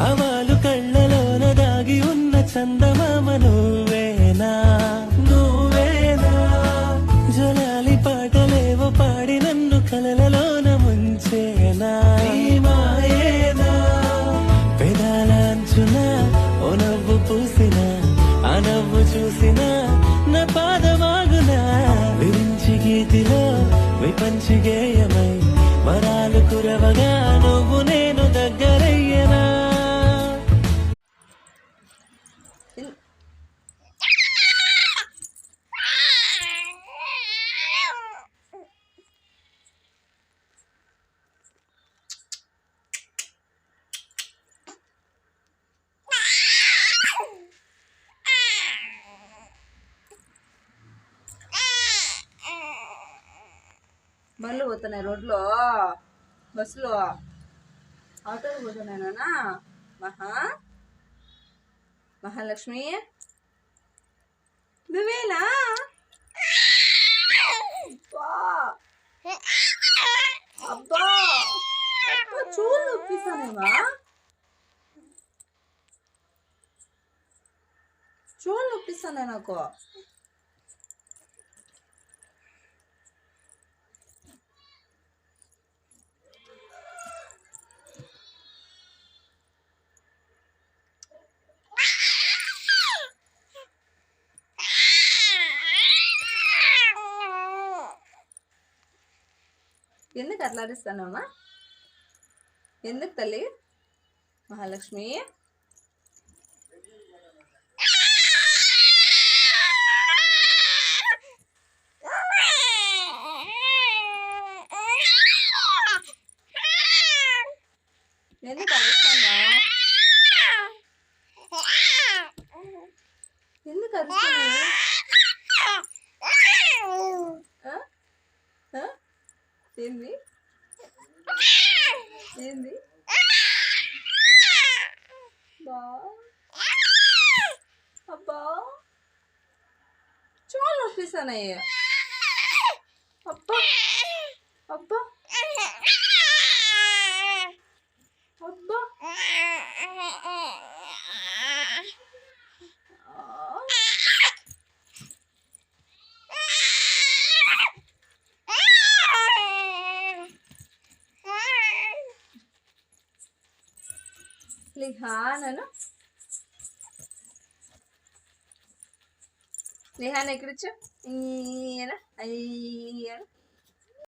అవాలు కళ్ళలోన దాగి ఉన్న చందమామ నువ్వేనా నువ్వేనా? జలాలి పాటలేవో పాడి నన్ను కలలలోన ముంచేనా? పెదాలాంచున మాయేనా? ఓ నవ్వు పూసిన ఆ నవ్వు చూసిన నా పాదమాగునా విరించి గీతిలో విపంచి గేయమై వరాలు కురవగా బండ్లు పోతున్నాయి రోడ్లో బస్సులో. ఆటోలు పోతున్నాయి నానా మహా. మహాలక్ష్మి నువ్వేనా అబ్బా అబ్బా అబ్బా, చూడు నొప్పిస్తానేమా చూడు నొప్పిస్తానే నాకు ఎందుకు అట్లా అరుస్తానమ్మా ఎందుకు తల్లి? మహాలక్ష్మి? ఏంది? ఏంది? బా అబ్బా. చాలా నొప్పిస్తానయ్య. అబ్బా. అబ్బా. లిహానను లిహాన్ ఎక్కడిచ్చు ఈయన అయ్యను